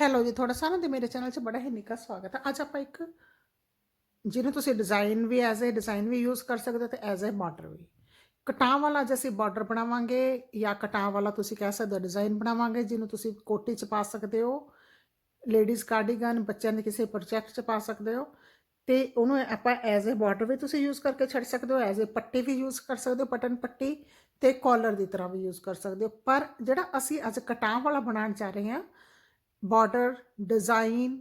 Hello ਜੀ ਤੁਹਾਡਾ ਸਾਰਿਆਂ ਦੇ ਮੇਰੇ ਚੈਨਲ 'ਚ ਬੜਾ ਹੀ ਨਿੱਘਾ ਸਵਾਗਤ ਹੈ ਅੱਜ ਆਪਾਂ ਇੱਕ ਜਿਹਨੂੰ ਤੁਸੀਂ ਡਿਜ਼ਾਈਨ ਵੀ ਐਜ਼ ਅ ਡਿਜ਼ਾਈਨ ਵੀ ਯੂਜ਼ ਕਰ ਸਕਦੇ ਹੋ ਤੇ ਐਜ਼ ਅ ਬਾਰਡਰ ਵੀ ਕਟਾਂ ਵਾਲਾ ਜੇ ਅਸੀਂ ਬਾਰਡਰ ਬਣਾਵਾਂਗੇ ਜਾਂ ਕਟਾਂ ਵਾਲਾ ਤੁਸੀਂ ਕਹਿ ਸਕਦੇ ਹੋ ਡਿਜ਼ਾਈਨ ਬਣਾਵਾਂਗੇ ਜਿਹਨੂੰ ਤੁਸੀਂ ਕੋਟੀ 'ਚ ਪਾ ਸਕਦੇ ਹੋ ਲੇਡੀਜ਼ ਕਾਰਡੀਗਨ ਬੱਚਿਆਂ ਦੇ ਕਿਸੇ ਪ੍ਰੋਜੈਕਟ 'ਚ ਪਾ ਸਕਦੇ ਹੋ ਤੇ ਉਹਨੂੰ ਆਪਾਂ ਐਜ਼ ਅ ਬਾਰਡਰ ਵੀ ਤੁਸੀਂ ਯੂਜ਼ ਕਰਕੇ ਛੱਡ ਸਕਦੇ ਹੋ as a Patti we use ਕਰ ਸਕਦੇ ਹੋ ਬਟਨ ਪੱਟੀ ਤੇ ਕਾਲਰ ਦੀ ਤਰ੍ਹਾਂ ਵੀ ਯੂਜ਼ ਕਰ ਸਕਦੇ ਹੋ ਪਰ ਜਿਹੜਾ ਅਸੀਂ ਅੱਜ ਕਟਾਂ ਵਾਲਾ ਬਣਾਉਣ ਜਾ ਰਹੇ ਹਾਂ ਬਾਰਡਰ ਡਿਜ਼ਾਈਨ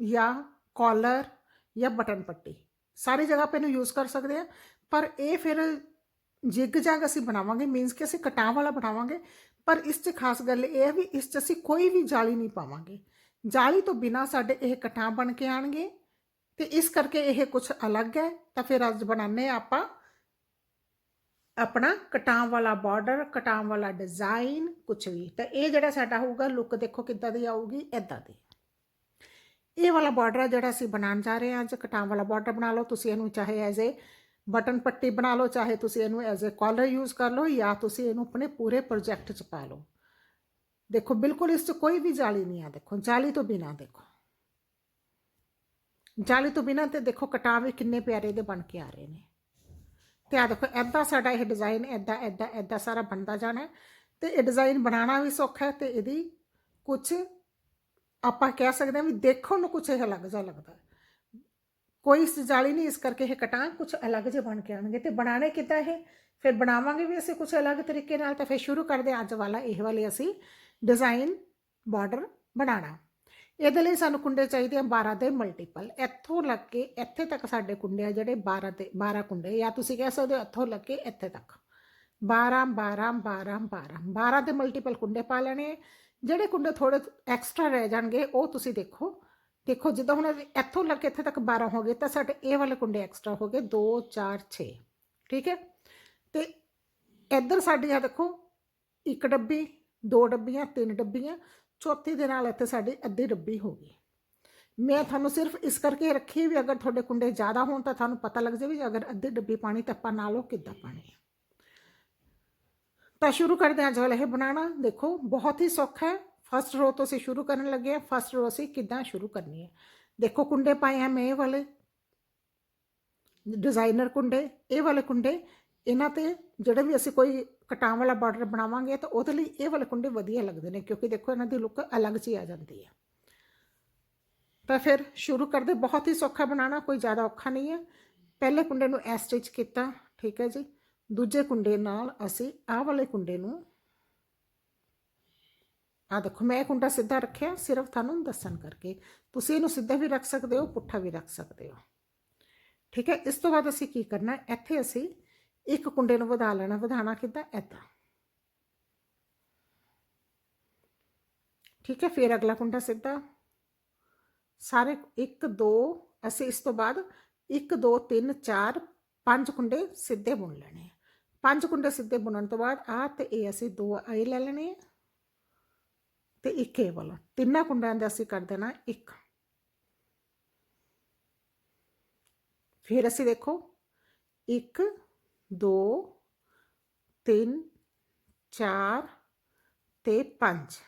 ਜਾਂ ਕਾਲਰ ਜਾਂ ਬਟਨ ਪੱਟੀ। ਸਾਰੀ ਜਗ੍ਹਾ 'ਤੇ ਇਹਨੂੰ ਯੂਜ਼ ਕਰ ਸਕਦੇ ਆ ਪਰ ਇਹ ਫਿਰ ਜਿਗ ਜਾਗ ਅਸੀਂ ਬਣਾਵਾਂਗੇ ਮੀਨਸ ਕਿ ਅਸੀਂ ਕਟਾਂ ਵਾਲਾ ਬਣਾਵਾਂਗੇ, ਪਰ ਇਸ 'ਚ ਖਾਸ ਗੱਲ ਇਹ ਹੈ ਵੀ ਇਸ 'ਚ ਅਸੀਂ ਕੋਈ ਵੀ ਜਾਲੀ ਨਹੀਂ ਪਾਵਾਂਗੇ। ਜਾਲੀ ਤੋਂ ਬਿਨਾ ਸਾਡੇ ਇਹ ਕਟਾਂ ਬਣ ਕੇ ਆਣਗੇ ਤੇ ਇਸ ਕਰਕੇ ਇਹ ਕੁਝ ਅਲੱਗ ਹੈ, ਤਾਂ ਫਿਰ ਅੱਜ ਬਣਾਉਂਦੇ ਹਾਂ ਆਪਾਂ ਆਪਣਾ ਕਟਾਂ ਵਾਲਾ ਬਾਰਡਰ ਕਟਾਂ ਵਾਲਾ ਡਿਜ਼ਾਈਨ ਕੁਝ ਵੀ। ਤਾਂ ਇਹ ਜਿਹੜਾ ਸਾਡਾ ਹੋਊਗਾ ਲੁੱਕ ਦੇਖੋ ਕਿੱਦਾਂ ਦੀ ਆਊਗੀ ਇਦਾਂ ਦੀ। ਇਹ ਵਾਲਾ ਬਾਰਡਰ ਆ ਜਿਹੜਾ ਅਸੀਂ ਬਣਾਉਣ ਜਾ ਰਹੇ ਹਾਂ, ਅੱਜ ਕਟਾਂ ਵਾਲਾ ਬਾਰਡਰ ਬਣਾ ਲਓ, ਤੁਸੀਂ ਇਹਨੂੰ ਚਾਹੇ ਐਜ਼ ਏ ਬਟਨ ਪੱਟੀ ਬਣਾ ਲਓ, ਚਾਹੇ ਤੁਸੀਂ ਇਹਨੂੰ ਐਜ਼ ਏ ਕਾਲਰ ਯੂਜ਼ ਕਰ ਲਓ, ਜਾਂ ਤੁਸੀਂ ਇਹਨੂੰ ਆਪਣੇ ਪੂਰੇ ਪ੍ਰੋਜੈਕਟ 'ਚ ਪਾ ਲਓ। ਦੇਖੋ, ਬਿਲਕੁਲ ਇਸ 'ਚ ਕੋਈ ਵੀ ਜਾਲੀ ਨਹੀਂ ਆ, ਦੇਖੋ, ਜਾਲੀ ਤੋਂ ਬਿਨਾ ਦੇਖੋ। ਜਾਲੀ ਤੋਂ ਬਿਨਾ ਤੇ ਦੇਖੋ ਕਟਾਂ ਕਿੰਨੇ ਪਿਆਰੇ ਦੇ ਬਣ ਕੇ ਆ ਰਹੇ ਨੇ। ਤੇ ਆ ਦੇਖੋ ਐਦਾਂ ਸਾਡਾ ਇਹ ਡਿਜ਼ਾਈਨ ਐਦਾਂ ਐਦਾਂ ਐਦਾਂ ਸਾਰਾ ਬਣਦਾ ਜਾਣਾ ਹੈ। ਤੇ ਇਹ ਡਿਜ਼ਾਈਨ ਬਣਾਉਣਾ ਵੀ ਸੌਖਾ ਹੈ ਤੇ ਇਹਦੀ ਕੁਝ ਆਪਾਂ ਕਹਿ ਸਕਦੇ ਹਾਂ ਵੀ ਦੇਖਣ ਨੂੰ ਕੁਝ ਇਹ ਅਲੱਗ ਜਿਹਾ ਲੱਗਦਾ ਹੈ। ਕੋਈ ਸਜਾਲੀ ਨਹੀਂ ਇਸ ਕਰਕੇ ਇਹ ਕਟਾਂ ਕੁਝ ਅਲੱਗ ਜਿਹੇ ਬਣ ਕੇ ਆਣਗੇ ਤੇ ਬਣਾਣੇ ਕਿੱਦਾਂ ਇਹ? ਫਿਰ ਬਣਾਵਾਂਗੇ ਵੀ ਅਸੀਂ ਕੁਝ ਅਲੱਗ ਤਰੀਕੇ ਨਾਲ ਤਾਂ ਫਿਰ ਸ਼ੁਰੂ ਕਰਦੇ ਹਾਂ। ਅੱਜ ਵਾਲਾ ਇਹ ਵਾਲੇ ਅਸੀਂ ਡਿਜ਼ਾਈਨ ਬਾਰਡਰ ਬਣਾਉਣਾ। ਇਹਦੇ ਲਈ ਸਾਨੂੰ ਕੁੰਡੇ ਚਾਹੀਦੇ ਆ 12 ਦੇ ਮਲਟੀਪਲ ਇੱਥੋਂ ਲੱਗ ਕੇ ਇੱਥੇ ਤੱਕ ਸਾਡੇ ਕੁੰਡੇ ਆ ਜਿਹੜੇ 12 ਤੇ 12 ਕੁੰਡੇ, ਜਾਂ ਤੁਸੀਂ ਕਹਿ ਸਕਦੇ ਹੋ ਇੱਥੋਂ ਲੱਗ ਕੇ ਇੱਥੇ ਤੱਕ। 12 12 12 12 12 ਦੇ ਮਲਟੀਪਲ ਕੁੰਡੇ ਪਾ ਲੈਣੇ ਜਿਹੜੇ ਕੁੰਡੇ ਥੋੜੇ ਐਕਸਟਰਾ ਰਹਿ ਜਾਣਗੇ, ਉਹ ਤੁਸੀਂ ਦੇਖੋ। ਦੇਖੋ, ਜਿੱਦਾਂ ਹੁਣ ਇੱਥੋਂ ਲੱਗ ਕੇ ਇੱਥੇ ਤੱਕ 12 ਹੋ ਗਏ, ਤਾਂ ਸਾਡੇ ਇਹ ਵਾਲੇ ਕੁੰਡੇ ਐਕਸਟਰਾ ਹੋ ਗਏ 2 4 6 ਠੀਕ ਹੈ? ਤੇ ਇੱਧਰ ਸਾਡੀ ਆ ਦੇਖੋ, ਇੱਕ ਡੱਬੀ, ਦੋ ਡੱਬੀਆਂ, ਤਿੰਨ ਡੱਬੀਆਂ। ਚੌਥੀ ਦੇ ਨਾਲ ਇੱਥੇ ਸਾਡੀ ਅੱਧੀ ਡੱਬੀ ਹੋ ਗਈ ਮੈਂ ਤੁਹਾਨੂੰ ਸਿਰਫ ਇਸ ਕਰਕੇ ਰੱਖੀ ਵੀ ਅਗਰ ਤੁਹਾਡੇ ਕੁੰਡੇ ਜ਼ਿਆਦਾ ਹੋਣ ਤਾਂ ਤੁਹਾਨੂੰ ਪਤਾ ਲੱਗ ਜਾਵੇ ਅਗਰ ਅੱਧੀ ਡੱਬੀ ਪਾਣੀ ਤਾਂ ਆਪਾਂ ਨਾਲੋਂ ਕਿੱਦਾਂ ਪਾਣੀ ਹੈ ਤਾਂ ਸ਼ੁਰੂ ਕਰਦੇ ਹਾਂ ਜਲ ਇਹ ਬਣਾਉਣਾ। ਦੇਖੋ, ਬਹੁਤ ਹੀ ਸੌਖਾ ਹੈ। ਫਸਟ ਰੋ ਤੋਂ ਅਸੀਂ ਸ਼ੁਰੂ ਕਰਨ ਲੱਗੇ ਹਾਂ। ਫਸਟ ਰੋ ਅਸੀਂ ਕਿੱਦਾਂ ਸ਼ੁਰੂ ਕਰਨੀ ਹੈ। ਦੇਖੋ, ਕੁੰਡੇ ਪਾਏ ਆ ਮੈਂ ਇਹ ਵਾਲੇ। ਡਿਜ਼ਾਈਨਰ ਕੁੰਡੇ, ਇਹ ਵਾਲੇ ਕੁੰਡੇ। ਇਹਨਾਂ ਤੇ ਜਿਹੜੇ ਵੀ ਅਸੀਂ ਕੋਈ ਕਟਾਂ ਵਾਲਾ ਬਾਰਡਰ ਬਣਾਵਾਂਗੇ ਤਾਂ ਉਹਦੇ ਲਈ ਇਹ ਵਾਲੇ ਕੁੰਡੇ ਵਧੀਆ ਲੱਗਦੇ ਨੇ, ਕਿਉਂਕਿ ਦੇਖੋ ਇਹਨਾਂ ਦੀ ਲੁੱਕ ਅਲੱਗ ਜਿਹੀ ਆ ਜਾਂਦੀ ਹੈ। ਤਾਂ ਫਿਰ ਸ਼ੁਰੂ ਕਰਦੇ ਬਹੁਤ ਹੀ ਸੌਖਾ ਬਣਾਉਣਾ, ਕੋਈ ਜ਼ਿਆਦਾ ਔਖਾ ਨਹੀਂ ਹੈ। ਪਹਿਲੇ ਕੁੰਡੇ ਨੂੰ ਐ ਸਟਿਚ ਕੀਤਾ, ਠੀਕ ਹੈ ਜੀ। ਦੂਜੇ ਕੁੰਡੇ ਨਾਲ ਅਸੀਂ ਆਹ ਵਾਲੇ ਕੁੰਡੇ ਨੂੰ ਆ ਦੇਖੋ, ਮੈਂ ਇਹ ਕੁੰਡਾ ਸਿੱਧਾ ਰੱਖਿਆ, ਸਿਰਫ ਤੁਹਾਨੂੰ ਦੱਸਣ ਕਰਕੇ। ਤੁਸੀਂ ਇਹਨੂੰ ਸਿੱਧਾ ਵੀ ਰੱਖ ਸਕਦੇ ਹੋ, ਪੁੱਠਾ ਵੀ ਰੱਖ ਸਕਦੇ ਹੋ। ਠੀਕ ਹੈ, ਇਸ ਤੋਂ ਬਾਅਦ ਅਸੀਂ ਕੀ ਕਰਨਾ, ਇੱਥੇ ਅਸੀਂ ਇੱਕ ਕੁੰਡੇ ਨੂੰ ਵਧਾ ਲੈਣਾ ਵਧਾਣਾ ਕਿੱਦਾਂ? ਐਦਾਂ ਠੀਕ ਹੈ, ਫਿਰ ਅਗਲਾ ਕੁੰਡਾ ਸਿੱਧਾ। ਸਾਰੇ 1 2 ਅਸੀਂ ਇਸ ਤੋਂ ਬਾਅਦ 1 2 3 4 5 ਕੁੰਡੇ ਸਿੱਧੇ ਬੁਣ ਲੈਣੇ ਆ। ਪੰਜ ਕੁੰਡੇ ਸਿੱਧੇ ਬੁਣਨ ਤੋਂ ਬਾਅਦ ਆ ਤੇ ਇਹ ਅਸੀਂ ਦੋ ਆਏ ਲੈ ਲੈਣੇ ਆ ਤੇ ਇੱਕ ਇਹ ਵਾਲਾ। ਤਿੰਨਾਂ ਕੁੰਡਿਆਂ ਦਾ ਅਸੀਂ ਕਰ ਦੇਣਾ ਇੱਕ। ਫਿਰ ਅਸੀਂ ਦੇਖੋ 1 2 3 4 ਤੇ 5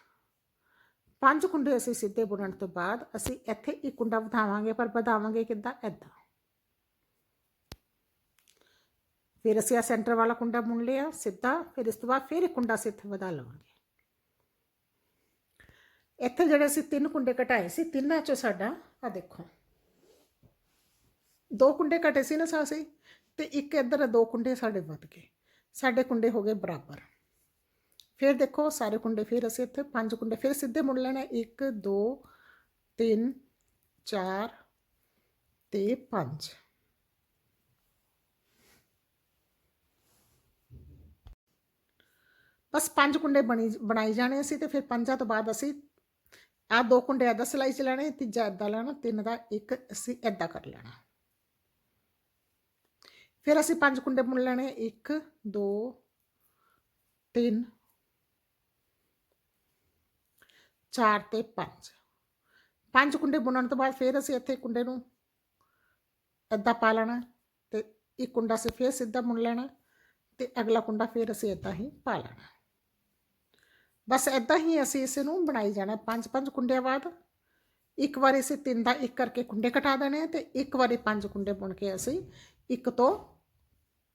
ਪੰਜ ਕੁੰਡੇ ਅਸੀਂ ਸਿੱਧੇ ਬੁਣਨ ਤੋਂ ਬਾਅਦ ਅਸੀਂ ਇੱਥੇ ਇੱਕ ਕੁੰਡਾ ਵਧਾਵਾਂਗੇ, ਪਰ ਵਧਾਵਾਂਗੇ ਕਿੱਦਾਂ? ਐਦਾਂ ਫਿਰ ਅਸੀਂ ਆ ਸੈਂਟਰ ਵਾਲਾ ਕੁੰਡਾ ਬੁਣ ਲਿਆ ਸਿੱਧਾ, ਫਿਰ ਇਸ ਤੋਂ ਬਾਅਦ ਫਿਰ ਇੱਕ ਕੁੰਡਾ ਸਿੱਧਾ ਵਧਾ ਲਵਾਂਗੇ। ਇੱਥੇ ਜਿਹੜੇ ਅਸੀਂ ਤਿੰਨ ਕੁੰਡੇ ਘਟਾਏ ਸੀ, ਤਿੰਨਾਂ ਚੋਂ ਸਾਡਾ ਆ ਦੇਖੋ। ਦੋ ਕੁੰਡੇ ਘਟੇ ਸੀ ਨਾ ਸਾਸੀ ਤੇ ਇੱਕ ਇੱਧਰ ਦੋ ਕੁੰਡੇ ਸਾਡੇ ਵੱਧ ਗਏ। ਸਾਡੇ ਕੁੰਡੇ ਹੋ ਗਏ ਬਰਾਬਰ। ਫਿਰ ਦੇਖੋ, ਸਾਰੇ ਕੁੰਡੇ ਫਿਰ ਅਸੀਂ ਇੱਥੇ ਪੰਜ ਕੁੰਡੇ, ਫਿਰ ਸਿੱਧੇ ਮੁੜ ਲੈਣਾ। 1 2 3 4 ਤੇ 5 ਬਸ ਪੰਜ ਕੁੰਡੇ ਬਣੀ, ਬਣਾਈ ਜਾਣੇ ਸੀ ਤੇ ਫਿਰ ਪੰਜਾਂ ਤੋਂ ਬਾਅਦ ਅਸੀਂ ਆ ਦੋ ਕੁੰਡੇ ਏਦਾਂ ਸਿਲਾਈ ਚ ਲੈਣੇ, ਤੀਜਾ ਏਦਾਂ ਲੈਣਾ, ਤਿੰਨ ਦਾ ਇੱਕ ਅਸੀਂ ਏਦਾਂ ਕਰ ਲੈਣਾ। ਫਿਰ ਅਸੀਂ ਪੰਜ ਕੁੰਡੇ ਬੁਣ ਲੈਣੇ 1 2 3 4 ਤੇ 5 ਪੰਜ ਕੁੰਡੇ ਬੁਣਨ ਤੋਂ ਬਾਅਦ ਫਿਰ ਅਸੀਂ ਇੱਥੇ ਕੁੰਡੇ ਨੂੰ ਇੱਦਾਂ ਪਾ ਲੈਣਾ ਤੇ ਇੱਕ ਕੁੰਡਾ ਅਸੀਂ ਫਿਰ ਸਿੱਧਾ ਬੁਣ ਲੈਣਾ ਤੇ ਅਗਲਾ ਕੁੰਡਾ ਫਿਰ ਅਸੀਂ ਇੱਦਾਂ ਹੀ ਪਾ ਲੈਣਾ ਬਸ ਇੱਦਾਂ ਹੀ ਅਸੀਂ ਇਸ ਨੂੰ ਬਣਾਈ ਜਾਣਾ ਪੰਜ ਪੰਜ ਕੁੰਡਿਆਂ ਬਾਅਦ ਇੱਕ ਵਾਰੀ ਅਸੀਂ ਤਿੰਨ ਦਾ ਇੱਕ ਕਰਕੇ ਕੁੰਡੇ ਕਟਾ ਦੇਣੇ ਆ ਤੇ ਇੱਕ ਵਾਰੀ ਪੰਜ ਕੁੰਡੇ ਬੁਣ ਕੇ ਅਸੀਂ ਇੱਕ ਤੋਂ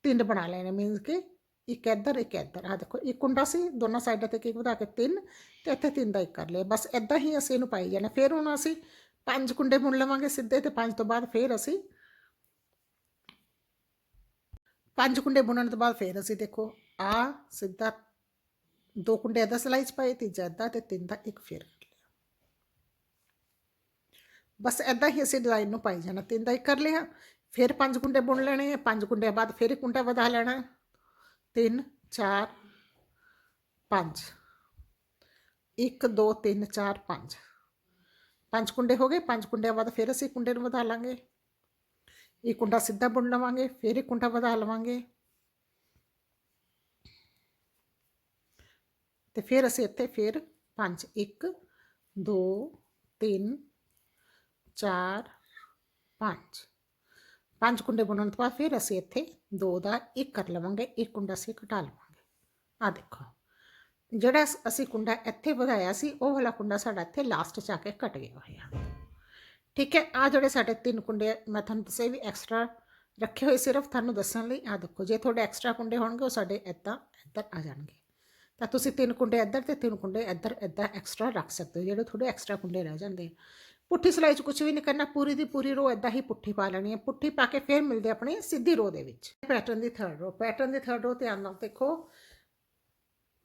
ਤਿੰਨ ਬਣਾ ਲੈਣੇ ਮੀਨਸ ਕਿ ਇੱਕ ਇੱਧਰ ਇੱਕ ਇੱਧਰ। ਆ ਦੇਖੋ, ਇੱਕ ਕੁੰਡਾ ਸੀ, ਦੋਨਾਂ ਸਾਈਡਾਂ ਤੇ ਇੱਕ ਵਧਾ ਕੇ ਤਿੰਨ ਤੇ ਇੱਥੇ ਤਿੰਨ ਦਾ ਇੱਕ ਕਰ ਲਿਆ। ਬਸ ਐਦਾਂ ਹੀ ਅਸੀਂ ਇਹਨੂੰ ਪਾਈ ਜਾਣਾ। ਫਿਰ ਹੁਣ ਅਸੀਂ ਪੰਜ ਕੁੰਡੇ ਬੁਣ ਲਵਾਂਗੇ ਸਿੱਧੇ ਤੇ ਪੰਜ ਤੋਂ ਬਾਅਦ ਫਿਰ ਅਸੀਂ ਪੰਜ ਕੁੰਡੇ ਬੁਣਨ ਤੋਂ ਬਾਅਦ ਫਿਰ ਅਸੀਂ ਦੇਖੋ ਆ ਸਿੱਧਾ ਦੋ ਕੁੰਡੇ ਅੱਧਾ ਸਲਾਈ ਚ ਪਾਏ, ਤੀਜਾ ਅੱਧਾ ਤੇ ਤਿੰਨ ਦਾ ਇੱਕ ਫਿਰ ਕਰ ਲਿਆ। ਬਸ ਐਦਾਂ ਹੀ ਅਸੀਂ ਡਿਜ਼ਾਈਨ ਨੂੰ ਪਾਈ ਜਾਣਾ। ਤਿੰਨ ਦਾ ਇੱਕ ਕਰ ਲਿਆ। ਫਿਰ ਪੰਜ ਕੁੰਡੇ ਬੁਣ ਲੈਣੇ ਆ, ਪੰਜ ਕੁੰਡਿਆਂ ਬਾਅਦ ਫਿਰ ਇੱਕ ਕੁੰਡਾ ਵਧਾ ਲੈਣਾ ਤਿੰਨ, ਚਾਰ, ਪੰਜ। ਇੱਕ, ਦੋ, ਤਿੰਨ, ਚਾਰ, ਪੰਜ। ਪੰਜ ਕੁੰਡੇ ਹੋ ਗਏ, ਪੰਜ ਕੁੰਡਿਆਂ ਬਾਅਦ ਫਿਰ ਅਸੀਂ ਕੁੰਡੇ ਨੂੰ ਵਧਾ ਲਾਂਗੇ। ਇਹ ਕੁੰਡਾ ਸਿੱਧਾ ਬੁਣ ਲਵਾਂਗੇ, ਫਿਰ ਇੱਕ ਕੁੰਡਾ ਵਧਾ ਲਵਾਂਗੇ। ਤੇ ਫਿਰ ਅਸੀਂ ਇੱਥੇ ਫਿਰ 5 1 2 3 4 5 ਪੰਜ ਕੁੰਡੇ ਬੁਣਨ ਤੋਂ ਬਾਅਦ ਫਿਰ ਅਸੀਂ ਇੱਥੇ ਦੋ ਦਾ ਇੱਕ ਕਰ ਲਵਾਂਗੇ, ਇੱਕ ਕੁੰਡਾ ਅਸੀਂ ਘਟਾ ਲਵਾਂਗੇ। ਆ ਦੇਖੋ, ਜਿਹੜਾ ਅਸੀਂ ਕੁੰਡਾ ਇੱਥੇ ਵਧਾਇਆ ਸੀ, ਉਹ ਵਾਲਾ ਕੁੰਡਾ ਸਾਡਾ ਇੱਥੇ ਲਾਸਟ 'ਚ ਆ ਕੇ ਘਟ ਗਿਆ ਹੋਇਆ। ਠੀਕ ਹੈ ਆ ਜਿਹੜੇ ਸਾਡੇ ਤਿੰਨ ਕੁੰਡੇ ਮੈਂ ਤੁਹਾਨੂੰ ਦੱਸੇ ਵੀ ਐਕਸਟਰਾ ਰੱਖੇ ਹੋਏ ਸਿਰਫ ਤੁਹਾਨੂੰ ਦੱਸਣ ਲਈ ਆ ਦੇਖੋ, ਜੇ ਤੁਹਾਡੇ ਐਕਸਟਰਾ ਕੁੰਡੇ ਹੋਣਗੇ, ਉਹ ਸਾਡੇ ਇੱਦਾਂ, ਇੱਧਰ ਆ ਜਾਣਗੇ। ਤਾਂ ਤੁਸੀਂ ਤਿੰਨ ਕੁੰਡੇ ਇੱਧਰ ਤੇ ਤਿੰਨ ਕੁੰਡੇ ਇੱਧਰ, ਇੱਦਾਂ ਐਕਸਟਰਾ ਰੱਖ ਸਕਦੇ ਹੋ, ਜਿਹੜੇ ਤੁਹਾਡੇ ਐਕਸਟਰਾ ਕੁੰਡੇ ਰਹਿ ਜਾਂਦੇ ਪੁੱਠੀ ਸਿਲਾਈ 'ਚ ਕੁਝ ਵੀ ਨਹੀਂ ਕਰਨਾ, ਪੂਰੀ ਦੀ ਪੂਰੀ ਰੋ ਇੱਦਾਂ ਹੀ ਪੁੱਠੀ ਪਾ ਲੈਣੀ ਹੈ। ਪੁੱਠੀ ਪਾ ਕੇ ਫਿਰ ਮਿਲਦੇ ਆਪਣੀ ਸਿੱਧੀ ਰੋ ਦੇ ਵਿੱਚ। ਪੈਟਰਨ ਦੀ ਥਰਡ ਰੋ ਪੈਟਰਨ ਦੀ ਥਰਡ ਰੋ ਧਿਆਨ ਨਾਲ ਦੇਖੋ।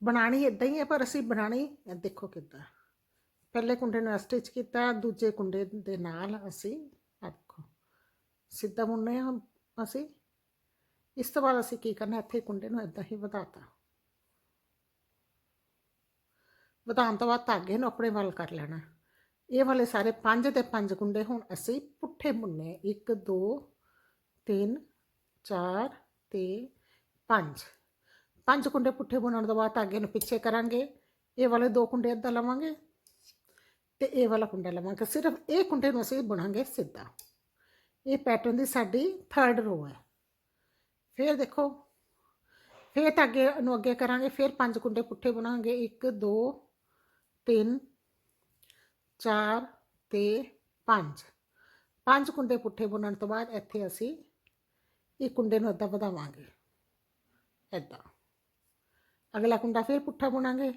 ਬਣਾਣੀ ਇਦਾਂ ਹੀ ਹੈ, ਪਰ ਅਸੀਂ ਬਣਾਣੀ ਦੇਖੋ ਕਿੱਦਾਂ। ਪਹਿਲੇ ਕੁੰਡੇ ਨੂੰ ਸਟਿਚ ਕੀਤਾ, ਦੂਜੇ ਕੁੰਡੇ ਦੇ ਨਾਲ ਅਸੀਂ ਆਹ ਦੇਖੋ। ਸਿੱਧਾ ਮੁੰਨੇ ਆ ਅਸੀਂ। ਇਸ ਤੋਂ ਬਾਅਦ ਅਸੀਂ ਕੀ ਕਰਨਾ, ਇੱਥੇ ਕੁੰਡੇ ਨੂੰ ਇਦਾਂ ਹੀ ਵਧਾਤਾ। ਵਧਾਉਣ ਤੋਂ ਬਾਅਦ ਧਾਗੇ ਨੂੰ ਆਪਣੇ ਵੱਲ ਕਰ ਲੈਣਾ। ਇਹ ਵਾਲੇ ਸਾਰੇ ਪੰਜ ਤੇ ਪੰਜ ਕੁੰਡੇ ਹੁਣ ਅਸੀਂ ਪੁੱਠੇ ਮੁੰਨੇ 1 2 3 4 ਤੇ 5 ਪੰਜ ਕੁੰਡੇ ਪੁੱਠੇ ਬੁਣਨ ਤੋਂ ਬਾਅਦ ਧਾਗੇ ਨੂੰ ਪਿੱਛੇ ਕਰਾਂਗੇ। ਇਹ ਵਾਲੇ ਦੋ ਕੁੰਡੇ ਅੱਧਾ ਲਵਾਂਗੇ ਤੇ ਇਹ ਵਾਲਾ ਕੁੰਡਾ ਲਵਾਂਗੇ। ਸਿਰਫ ਇਹ ਕੁੰਡੇ ਨੂੰ ਅਸੀਂ ਬੁਣਾਂਗੇ ਸਿੱਧਾ। ਇਹ ਪੈਟਰਨ ਦੀ ਸਾਡੀ ਥਰਡ ਰੋ ਹੈ। ਫਿਰ ਦੇਖੋ, ਫਿਰ ਧਾਗੇ ਨੂੰ ਅੱਗੇ ਕਰਾਂਗੇ, ਫਿਰ ਪੰਜ ਕੁੰਡੇ ਪੁੱਠੇ ਬੁਣਾਂਗੇ। 1 2 3 4 ਤੇ 5 ਪੰਜ ਕੁੰਡੇ ਪੁੱਠੇ ਬੁਣਨ ਤੋਂ ਬਾਅਦ ਇੱਥੇ ਅਸੀਂ ਇਹ ਕੁੰਡੇ ਨੂੰ ਅੱਧਾ ਵਧਾਵਾਂਗੇ। ਇੱਦਾਂ ਅਗਲਾ ਕੁੰਡਾ ਫਿਰ ਪੁੱਠਾ ਬੁਣਾਂਗੇ।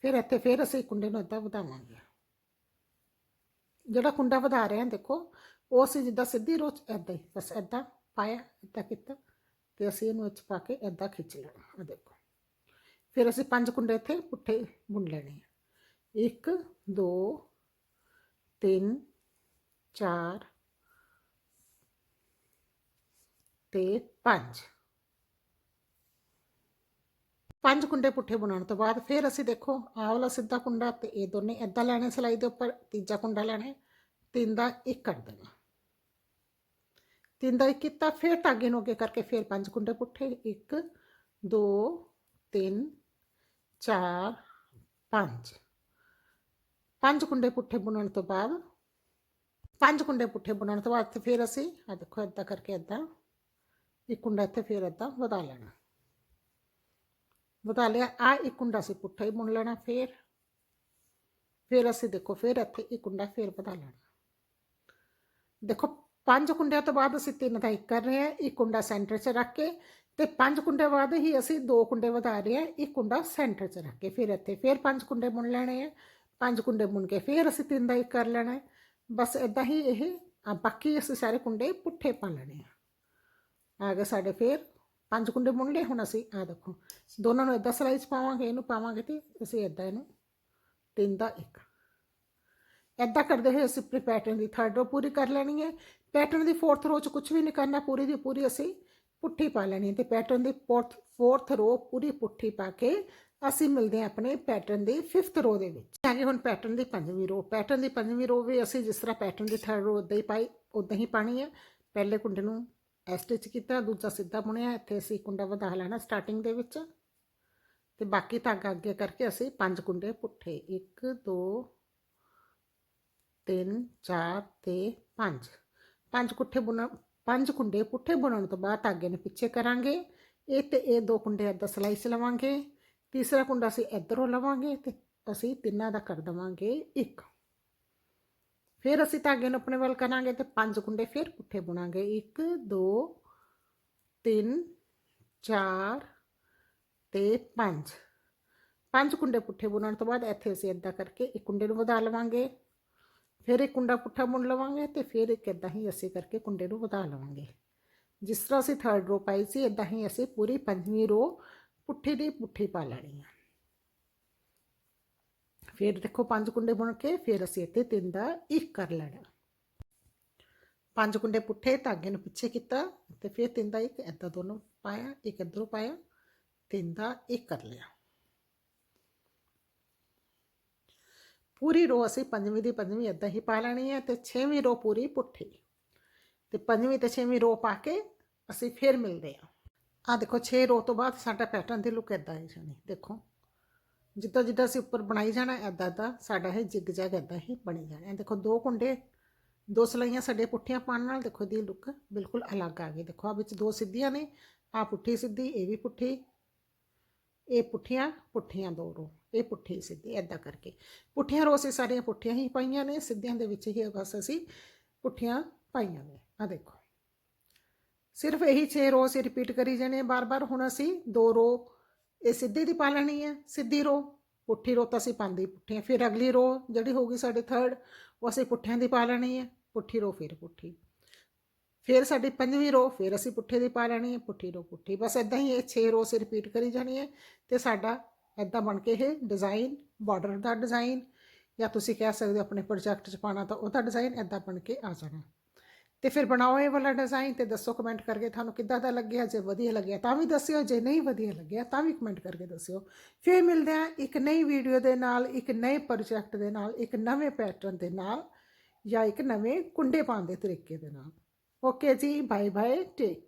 ਫਿਰ ਇੱਥੇ ਫਿਰ ਅਸੀਂ ਕੁੰਡੇ ਨੂੰ ਅੱਧਾ ਵਧਾਵਾਂਗੇ। ਜਿਹੜਾ ਕੁੰਡਾ ਵਧਾ ਰਹੇ ਹਾਂ, ਦੇਖੋ, ਉਹ ਅਸੀਂ ਜਿੱਦਾਂ ਸਿੱਧੀ ਰੋਚ ਐਦਾਂ ਹੀ, ਬਸ ਐਦਾਂ ਪਾਇਆ ਐਦਾਂ ਕੀਤਾ ਤੇ ਅਸੀਂ ਇਹਨੂੰ ਵਿੱਚ ਪਾ ਕੇ ਐਦਾਂ ਖਿੱਚ ਲੈਣਾ ਆ ਦੇਖੋ। ਫਿਰ ਅਸੀਂ ਪੰਜ ਕੁੰਡੇ ਇੱਥੇ ਪੁੱਠੇ ਬੁਣ ਲੈਣੇ ਆ। 1 2 3 4 ਤੇ 5 ਪੰਜ ਕੁੰਡੇ ਪੁੱਠੇ ਬਣਾਉਣ ਤੋਂ ਬਾਅਦ ਫਿਰ ਅਸੀਂ ਦੇਖੋ, ਆਹ ਵਾਲਾ ਸਿੱਧਾ ਕੁੰਡਾ ਤੇ ਇਹ ਦੋਨੇ ਐਦਾਂ ਲੈਣੇ ਸਲਾਈ ਦੇ ਉੱਪਰ, ਤੀਜਾ ਕੁੰਡਾ ਲੈਣਾ ਤਿੰਨ ਦਾ ਇੱਕ ਕਰ ਦੇਣਾ। ਤਿੰਨ ਦਾ ਇੱਕ ਕੀਤਾ, ਫਿਰ ਧਾਗੇ ਨੂੰ ਅੱਗੇ ਕਰਕੇ ਫਿਰ ਪੰਜ ਕੁੰਡੇ ਪੁੱਠੇ 1 2 3 4 5 ਪੰਜ ਕੁੰਡੇ ਪੁੱਠੇ ਬੁਣਨ ਤੋਂ ਬਾਅਦ, ਪੰਜ ਕੁੰਡੇ ਪੁੱਠੇ ਬੁਣਨ ਤੋਂ ਬਾਅਦ ਫਿਰ ਅਸੀਂ ਆ ਦੇਖੋ ਐਦਾਂ ਕਰਕੇ ਐਦਾਂ ਇੱਕ ਕੁੰਡਾ ਇੱਥੇ ਫਿਰ ਐਦਾਂ ਵਧਾ ਲੈਣਾ। ਵਧਾ ਲਿਆ ਆ ਇੱਕ ਕੁੰਡਾ ਸੀ ਪੁੱਠਾ ਹੀ ਬੁਣ ਲੈਣਾ ਫਿਰ। ਫਿਰ ਅਸੀਂ ਦੇਖੋ, ਫਿਰ ਇੱਥੇ ਇੱਕ ਕੁੰਡਾ ਫਿਰ ਵਧਾ ਲੈਣਾ। ਦੇਖੋ, ਪੰਜ ਕੁੰਡਿਆਂ ਤੋਂ ਬਾਅਦ ਅਸੀਂ ਤਿੰਨ ਦਾ ਇੱਕ ਕਰ ਰਹੇ ਹਾਂ, ਇੱਕ ਕੁੰਡਾ ਸੈਂਟਰ 'ਚ ਰੱਖ ਕੇ ਤੇ ਪੰਜ ਕੁੰਡੇ ਬਾਅਦ ਹੀ ਅਸੀਂ ਦੋ ਕੁੰਡੇ ਵਧਾ ਰਹੇ ਹਾਂ, ਇੱਕ ਕੁੰਡਾ ਸੈਂਟਰ 'ਚ ਰੱਖ ਕੇ ਫਿਰ ਇੱਥੇ ਫਿਰ ਪੰਜ ਕੁੰਡੇ ਬੁਣ ਲੈਣੇ ਆ। ਪੰਜ ਕੁੰਡੇ ਬੁਣ ਕੇ ਫਿਰ ਅਸੀਂ ਤਿੰਨ ਦਾ ਇੱਕ ਕਰ ਲੈਣਾ ਹੈ। ਬਸ ਇਦਾਂ ਹੀ ਇਹ ਬਾਕੀ ਅਸੀਂ ਸਾਰੇ ਕੁੰਡੇ ਪੁੱਠੇ ਪਾ ਲੈਣੇ ਆ। ਆ ਗਏ ਸਾਡੇ ਫਿਰ ਪੰਜ ਕੁੰਡੇ ਬੁਣ ਲਏ ਹੁਣ ਅਸੀਂ ਆ ਦੇਖੋ, ਦੋਨਾਂ ਨੂੰ ਇਦਾਂ ਸਲਾਈ ਪਾਵਾਂਗੇ, ਇਹਨੂੰ ਪਾਵਾਂਗੇ ਤੇ ਅਸੀਂ ਇਦਾਂ ਇਹਨੂੰ ਤਿੰਨ ਦਾ ਇੱਕ। ਇਦਾਂ ਕਰਦੇ ਹੋਏ ਅਸੀਂ ਆਪਣੀ ਪੈਟਰਨ ਦੀ ਥਰਡ ਰੋ ਪੂਰੀ ਕਰ ਲੈਣੀ ਹੈ। ਪੈਟਰਨ ਦੀ ਫੋਰਥ ਰੋ 'ਚ ਕੁਝ ਵੀ ਨਹੀਂ ਕਰਨਾ, ਪੂਰੀ ਦੀ ਪੂਰੀ ਅਸੀਂ ਪੁੱਠੀ ਪਾ ਲੈਣੀ ਹੈ ਤੇ ਪੈਟਰਨ ਦੀ ਫੋਰਥ ਫੋਰਥ ਰੋ ਪੂਰੀ ਪੁੱਠੀ ਪਾ ਕੇ ਅਸੀਂ ਮਿਲਦੇ ਹਾਂ ਆਪਣੇ ਪੈਟਰਨ ਦੀ ਫਿਫਥ ਰੋ ਦੇ ਵਿੱਚ। ਆਗੇ ਹੁਣ ਪੈਟਰਨ ਦੀ ਪੰਜਵੀਂ ਰੋ ਪੈਟਰਨ ਦੀ ਪੰਜਵੀਂ ਰੋ ਵੀ ਅਸੀਂ ਜਿਸ ਤਰ੍ਹਾਂ ਪੈਟਰਨ ਦੀ ਥਰਡ ਰੋ ਉਦਾਂ ਹੀ ਪਾਈ ਉਦਾਂ ਹੀ ਪਾਣੀ ਹੈ ਪਹਿਲੇ ਕੁੰਡੇ ਨੂੰ ਸਟਿਚ ਕੀਤਾ, ਦੂਜਾ ਸਿੱਧਾ ਬੁਣਿਆ। ਇੱਥੇ ਅਸੀਂ ਕੁੰਡਾ ਵਧਾ ਲੈਣਾ ਸਟਾਰਟਿੰਗ ਦੇ ਵਿੱਚ। ਤੇ ਬਾਕੀ ਧਾਗਾ ਅੱਗੇ ਕਰਕੇ ਅਸੀਂ ਪੰਜ ਕੁੰਡੇ ਪੁੱਠੇ। 1 2 3 4 ਤੇ 5 ਪੰਜ ਕੁੱਠੇ ਬੁਣ, ਪੰਜ ਕੁੰਡੇ ਪੁੱਠੇ ਬੁਣਨ ਤੋਂ ਬਾਅਦ ਧਾਗੇ ਨੂੰ ਪਿੱਛੇ ਕਰਾਂਗੇ। ਇਹ ਤੇ ਇਹ ਦੋ ਕੁੰਡੇ ਅੱਧਾ ਸਲਾਈ ਚ ਲਵਾਂਗੇ। ਤੀਸਰਾ ਕੁੰਡਾ ਅਸੀਂ ਇੱਧਰੋਂ ਲਵਾਂਗੇ ਤੇ ਅਸੀਂ ਤਿੰਨਾਂ ਦਾ ਕਰ ਦੇਵਾਂਗੇ ਇੱਕ। ਫਿਰ ਅਸੀਂ ਧਾਗੇ ਨੂੰ ਆਪਣੇ ਵੱਲ ਕਰਾਂਗੇ ਤੇ ਪੰਜ ਕੁੰਡੇ ਫਿਰ ਪੁੱਠੇ ਬੁਣਾਂਗੇ। 1 2 3 4 ਤੇ 5 ਪੰਜ ਕੁੰਡੇ ਪੁੱਠੇ ਬੁਣਨ ਤੋਂ ਬਾਅਦ ਇੱਥੇ ਅਸੀਂ ਇਦਾਂ ਕਰਕੇ ਇੱਕ ਕੁੰਡੇ ਨੂੰ ਵਧਾ ਲਵਾਂਗੇ। ਫਿਰ ਇੱਕ ਕੁੰਡਾ ਪੁੱਠਾ ਬੁਣ ਲਵਾਂਗੇ ਤੇ ਫਿਰ ਇੱਕ ਇਦਾਂ ਹੀ ਅਸੀਂ ਕਰਕੇ ਕੁੰਡੇ ਨੂੰ ਵਧਾ ਲਵਾਂਗੇ। ਜਿਸ ਤਰ੍ਹਾਂ ਅਸੀਂ ਥਰਡ ਰੋ ਪਾਈ ਸੀ ਇਦਾਂ ਹੀ ਅਸੀਂ ਪੂਰੀ ਪੰਜਵੀਂ ਰੋ ਪੁੱਠੀ ਦੀ ਪੁੱਠੀ ਪਾ ਲੈਣੀ ਆ। ਫਿਰ ਦੇਖੋ ਪੰਜ ਕੁੰਡੇ ਬੁਣ ਕੇ ਫਿਰ ਅਸੀਂ ਇੱਥੇ ਤਿੰਨ ਦਾ ਇੱਕ ਕਰ ਲੈਣਾ। ਪੰਜ ਕੁੰਡੇ ਪੁੱਠੇ, ਧਾਗੇ ਨੂੰ ਪਿੱਛੇ ਕੀਤਾ ਤੇ ਫਿਰ ਤਿੰਨ ਦਾ ਇੱਕ ਇੱਦਾਂ ਦੋਨੋਂ ਪਾਇਆ, ਇੱਕ ਇੱਧਰੋਂ ਪਾਇਆ, ਤਿੰਨ ਦਾ ਇੱਕ ਕਰ ਲਿਆ। ਪੂਰੀ ਰੋ ਅਸੀਂ ਪੰਜਵੀਂ ਦੀ ਪੰਜਵੀਂ ਏਦਾਂ ਹੀ ਪਾ ਲੈਣੀ ਹੈ ਤੇ ਛੇਵੀਂ ਰੋ ਪੂਰੀ ਪੁੱਠੀ। ਤੇ ਪੰਜਵੀਂ ਤੇ ਛੇਵੀਂ ਰੋ ਪਾ ਕੇ ਅਸੀਂ ਫਿਰ ਮਿਲਦੇ ਹਾਂ ਆ ਦੇਖੋ 6 ਰੋ ਤੋਂ ਬਾਅਦ ਸਾਡਾ ਪੈਟਰਨ ਦੀ ਲੁੱਕ ਏਦਾਂ ਹੀ ਜਾਣੀ, ਦੇਖੋ। ਜਿੱਦਾਂ ਜਿੱਦਾਂ ਅਸੀਂ ਉੱਪਰ ਬਣਾਈ ਜਾਣਾ, ਏਦਾਂ ਏਦਾਂ ਸਾਡਾ ਇਹ ਜਿਗ ਜੈਗ ਏਦਾਂ ਹੀ ਬਣੀ ਜਾਣਾ। ਇਹ ਦੇਖੋ, ਦੋ ਕੁੰਡੇ, ਦੋ ਸਲਾਈਆਂ ਸਾਡੇ ਪੁੱਠੀਆਂ ਪਾਉਣ ਨਾਲ ਦੇਖੋ ਦੀ ਲੁੱਕ ਬਿਲਕੁਲ ਅਲੱਗ ਆ ਗਈ। ਦੇਖੋ ਆ ਵਿੱਚ ਦੋ ਸਿੱਧੀਆਂ ਨੇ ਆ ਪੁੱਠੀ ਸਿੱਧੀ, ਇਹ ਵੀ ਪੁੱਠੀ, ਇਹ ਪੁੱਠੀਆਂ ਪੁੱਠੀਆਂ ਦੋ ਰੋ, ਇਹ ਪੁੱਠੀ ਸਿੱਧੀ, ਏਦਾਂ ਕਰਕੇ। ਪੁੱਠੀਆਂ ਰੋ ਅਸੀਂ ਸਾਰੀਆਂ ਪੁੱਠੀਆਂ ਹੀ ਪਾਈਆਂ ਨੇ, ਸਿੱਧੀਆਂ ਦੇ ਵਿੱਚ ਹੀ ਬਸ ਅਸੀਂ ਪੁੱਠੀਆਂ ਪਾਈਆਂ ਨੇ। ਆ ਦੇਖੋ। ਸਿਰਫ ਇਹੀ 6 ਰੋ ਅਸੀਂ ਰਿਪੀਟ ਕਰੀ ਜਾਣੇ ਬਾਰ-ਬਾਰ ਹੁਣ ਅਸੀਂ ਦੋ ਰੋ ਇਹ ਸਿੱਧੀ ਦੀ ਪਾ ਲੈਣੀ ਹੈ ਸਿੱਧੀ ਰੋ ਪੁੱਠੀ ਰੋ ਤਾਂ ਅਸੀਂ ਪਾਉਂਦੇ ਹੀ ਪੁੱਠੀਆਂ ਫਿਰ ਅਗਲੀ ਰੋ ਜਿਹੜੀ ਹੋਊਗੀ ਸਾਡੇ ਥਰਡ ਉਹ ਅਸੀਂ ਪੁੱਠਿਆਂ ਦੀ ਪਾ ਲੈਣੀ ਹੈ ਪੁੱਠੀ ਰੋ ਫਿਰ ਪੁੱਠੀ। ਫਿਰ ਸਾਡੀ ਪੰਜਵੀਂ ਰੋ ਫਿਰ ਅਸੀਂ ਪੁੱਠੇ ਦੀ ਪਾ ਲੈਣੀ ਹੈ ਪੁੱਠੀ ਰੋ ਪੁੱਠੀ। ਬਸ ਇਦਾਂ ਹੀ ਇਹ 6 ਰੋ ਅਸੀਂ ਰਿਪੀਟ ਕਰੀ ਜਾਣੀ ਹੈ ਤੇ ਸਾਡਾ ਇਦਾਂ ਬਣ ਕੇ ਇਹ ਡਿਜ਼ਾਈਨ ਬਾਰਡਰ ਦਾ ਡਿਜ਼ਾਈਨ ਜਾਂ ਤੁਸੀਂ ਕਹਿ ਸਕਦੇ ਹੋ ਆਪਣੇ ਪ੍ਰੋਜੈਕਟ 'ਚ ਪਾਣਾ ਤਾਂ ਉਹਦਾ ਡਿਜ਼ਾਈਨ ਇਦਾਂ ਬਣ ਕੇ ਆ ਜਾਣਾ। ਤੇ ਫਿਰ ਬਣਾਓ ਇਹ ਵਾਲਾ ਡਿਜ਼ਾਈਨ ਤੇ ਦੱਸੋ ਕਮੈਂਟ ਕਰਕੇ ਤੁਹਾਨੂੰ ਕਿੱਦਾਂ ਦਾ ਲੱਗਿਆ, ਜੇ ਵਧੀਆ ਲੱਗਿਆ ਤਾਂ ਵੀ ਦੱਸਿਓ, ਜੇ ਨਹੀਂ ਵਧੀਆ ਲੱਗਿਆ ਤਾਂ ਵੀ ਕਮੈਂਟ ਕਰਕੇ ਦੱਸਿਓ। ਫਿਰ ਮਿਲਦੇ ਆ ਇੱਕ ਨਈ ਵੀਡੀਓ ਦੇ ਨਾਲ, ਇੱਕ ਨਏ ਪ੍ਰੋਜੈਕਟ ਦੇ ਨਾਲ, ਇੱਕ ਨਵੇਂ ਪੈਟਰਨ ਦੇ ਨਾਲ ਜਾਂ ਇੱਕ ਨਵੇਂ ਕੁੰਡੇ ਪਾਉਣ ਦੇ ਤਰੀਕੇ ਦੇ ਨਾਲ। ਓਕੇ ਜੀ ਬਾਏ ਬਾਏ ਟੇਕ